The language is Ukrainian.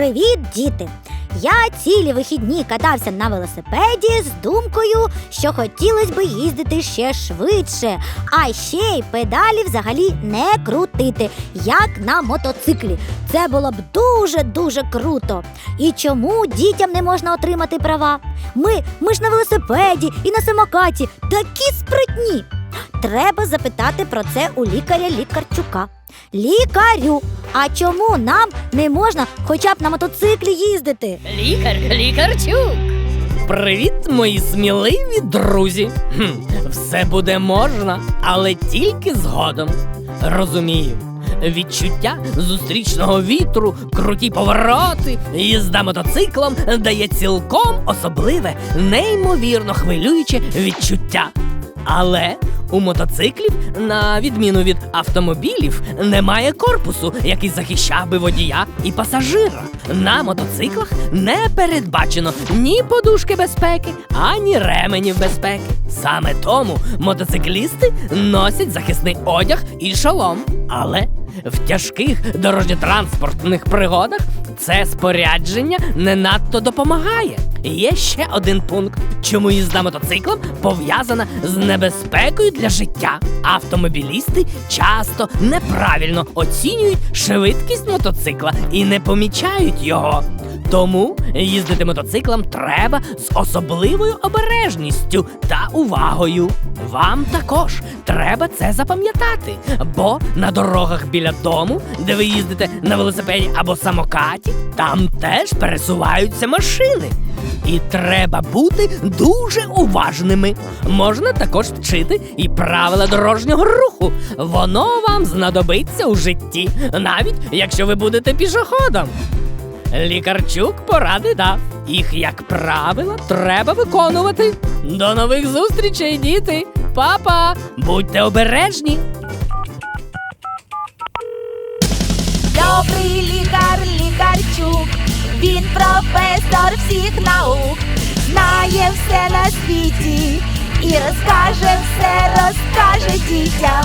Привіт, діти! Я цілі вихідні катався на велосипеді з думкою, що хотілося би їздити ще швидше, а ще й педалі взагалі не крутити, як на мотоциклі. Це було б дуже-дуже круто. І чому дітям не можна отримати права? Ми, ми ж на велосипеді і на самокаті такі спритні. Треба запитати про це у лікаря Лікарчука. Лікарю, а чому нам не можна хоча б на мотоциклі їздити? Лікар, лікарчук. Привіт, мої сміливі друзі. Хм, все буде можна, але тільки згодом. Розумію. Відчуття зустрічного вітру, круті повороти, їзда мотоциклом дає цілком особливе, неймовірно хвилююче відчуття. Але у мотоциклів, на відміну від автомобілів, немає корпусу, який захищав би водія і пасажира. На мотоциклах не передбачено ні подушки безпеки, ані ременів безпеки. Саме тому мотоциклісти носять захисний одяг і шолом. Але в тяжких дорожньо-транспортних пригодах це спорядження не надто допомагає. Є ще один пункт, чому їзда мотоциклом пов'язана з небезпекою для життя. Автомобілісти часто неправильно оцінюють швидкість мотоцикла і не помічають його. Тому їздити мотоциклом треба з особливою обережністю та увагою. Вам також треба це запам'ятати, бо на дорогах біля дому, де ви їздите на велосипеді або самокаті, там теж пересуваються машини. І треба бути дуже уважними. Можна також вчити і правила дорожнього руху. Воно вам знадобиться у житті, навіть якщо ви будете пішоходом. Лікарчук поради дав. Їх, як правило, треба виконувати. До нових зустрічей, діти! Папа, будьте обережні! Добрий лікар, лікарчук, він професор всіх наук, знає все на світі і розкаже все, розкаже дітям.